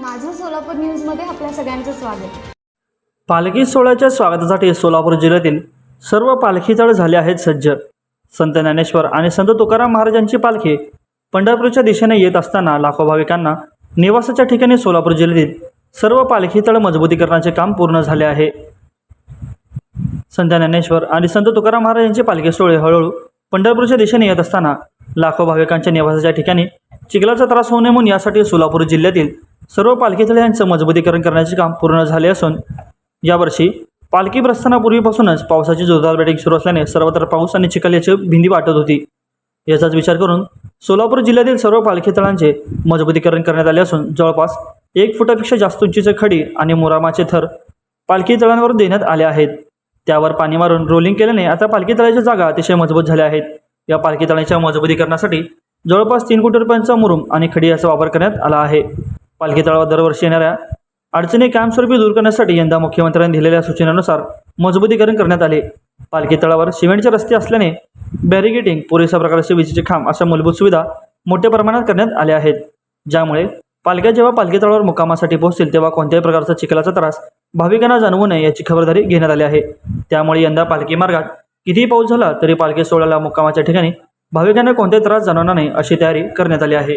माझं सोलापूर न्यूजमध्ये आपल्या सगळ्यांचं स्वागत. पालखी सोहळ्याच्या स्वागतासाठी सोलापूर जिल्ह्यातील सर्व पालखी तळ झाले आहेत सज्ज संत ज्ञानेश्वर आणि संत तुकाराम महाराजांची पालखी पंढरपूरच्या दिशेने येत असताना लाखो भाविकांना निवासाच्या ठिकाणी सोलापूर जिल्ह्यातील सर्व पालखी तळ मजबूतीकरणाचे काम पूर्ण झाले आहे. संत ज्ञानेश्वर आणि संत तुकाराम महाराजांची पालखी सोहळे हळूहळू पंढरपूरच्या दिशेने येत असताना लाखो भाविकांच्या निवासाच्या ठिकाणी चिखलाचा त्रास होऊ नये म्हणून यासाठी सोलापूर जिल्ह्यातील सर्व पालखी तळ्यांचं मजबूतीकरण करण्याचे काम पूर्ण झाले असून यावर्षी पालखी प्रस्थानापूर्वीपासूनच पावसाची जोरदार बॅटिंग सुरू असल्याने सर्वत्र पाऊस आणि चिखल याची भिंती वाटत होती. याचाच विचार करून सोलापूर जिल्ह्यातील सर्व पालखी तळांचे मजबूतीकरण करण्यात आले असून जवळपास एक फुटापेक्षा जास्त उंचीचे खडी आणि मुरामाचे थर पालखी तळांवर देण्यात आले आहेत. त्यावर पाणी मारून रोलिंग केल्याने आता पालखी तळाच्या जागा अतिशय मजबूत झाल्या आहेत. या पालखी तळाच्या मजबूतीकरणासाठी जवळपास तीन कोटी रुपयांचा मुरुम आणि खडी याचा वापर करण्यात आला आहे. पालखी तळावर दरवर्षी येणाऱ्या अडचणी कायमस्वरूपी दूर करण्यासाठी यंदा मुख्यमंत्र्यांनी दिलेल्या सूचनेनुसार मजबूतीकरण करण्यात आले. पालखी तळावर सिमेंटचे रस्ते असल्याने बॅरिगेटिंग पुरेशा प्रकारचे विजेचे खांब अशा मूलभूत सुविधा मोठ्या प्रमाणात करण्यात आल्या आहेत. ज्यामुळे पालख्या जेव्हा पालखी तळावर मुक्कामासाठी पोहोचतील तेव्हा कोणत्याही प्रकारचा चिखलाचा त्रास भाविकांना जाणवू नये याची खबरदारी घेण्यात आली आहे. त्यामुळे यंदा पालखी मार्गात कितीही पाऊस झाला तरी पालखी सोहळ्याला मुक्कामाच्या ठिकाणी भाविकांना कोणताही त्रास जाणवणार नाही अशी तयारी करण्यात आली आहे.